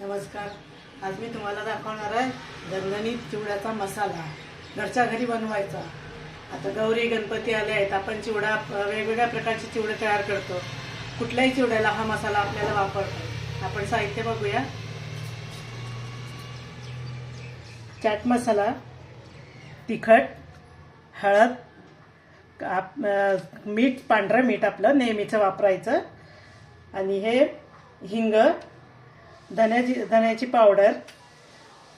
नमस्कार. आज मी तुम्हाला दाखवणार आहे झणझणीत चिवड्याचा मसाला. घरच्या घरी बनवायचा. आता गौरी गणपती आले आहेत. आपण चिवडा वेगवेगळ्या प्रकारचे चिवडे तयार करतो. कुठल्याही चिवड्याला हा मसाला आपल्याला वापरतो. आपण साहित्य बघूया. चाट मसाला तिखट हळद आप- मीठ पांढरं मीठ आपलं नेहमीचं वापरायचं. आणि हे हिंग धन्याची धन्याची पावडर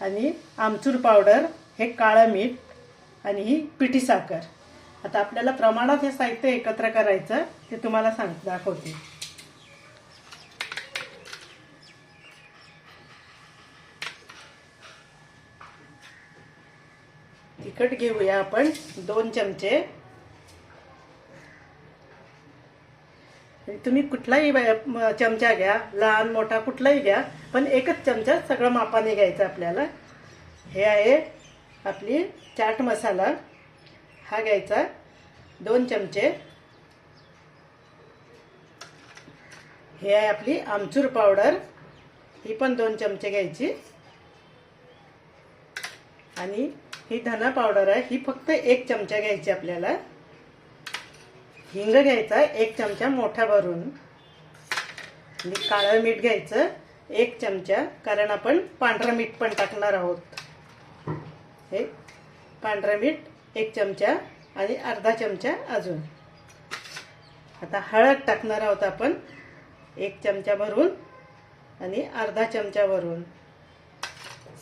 आणि आमचूर पावडर हे काळं मीठ आणि ही पिठी साखर. आता आपल्याला प्रमाणात हे साहित्य एकत्र करायचं ते तुम्हाला सांग दाखवते. तिखट घेऊया आपण दोन चमचे. तुम्ही कुठलाही चमचा घ्या लहान मोठा कुठलाही घ्या पण एकच चमचा सगळं मापाने घ्यायचा आपल्याला. हे आहे आपली चाट मसाला. हा घ्यायचा दोन चमचे. हे आहे आपली आमचूर पावडर. ही पण दोन चमचे घ्यायची. आणि ही धना पावडर आहे. ही फक्त एक चमचा घ्यायची आपल्याला. हिंग घ्यायचा एक चमचा मोठा भरून. आणि काळं मीठ घ्यायचं एक चमचा कारण आपण पांढरं मीठ पण टाकणार आहोत. हे पांढरं मीठ एक चमचा आणि अर्धा चमचा अजून. आता हळद टाकणार आहोत आपण एक चमचा भरून आणि अर्धा चमचा भरून.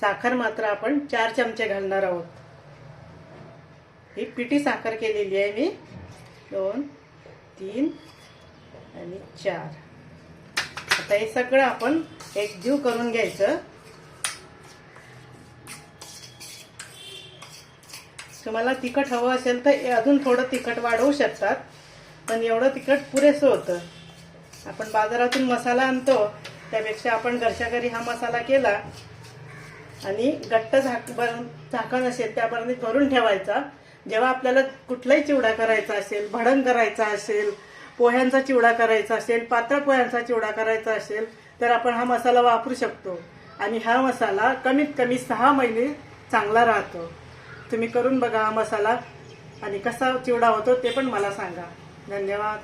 साखर मात्र आपण चार चमचे घालणार आहोत. ही पिठी साखर केलेली आहे मी. दोन तीन आणि चार. आता हे सगळं आपण एकजीव करून घ्यायचं. तुम्हाला तिखट हवं असेल तर अजून थोडं तिखट वाढवू शकतात पण एवढं तिखट पुरेसं होतं. आपण बाजारातून मसाला आणतो त्यापेक्षा आपण घरच्या घरी हा मसाला केला आणि घट्ट झाक भर झाकण असेल त्यापर्यंत भरून ठेवायचा. जेव्हा आपल्याला कुठलाही चिवडा करायचा असेल भडंग करायचा असेल पोह्यांचा चिवडा करायचा असेल पात्र पोह्यांचा चिवडा करायचा असेल तर आपण हा मसाला वापरू शकतो. आणि हा मसाला कमीत कमी सहा महिने चांगला राहतो. तुम्ही करून बघा हा मसाला आणि कसा चिवडा होतो ते पण मला सांगा. धन्यवाद.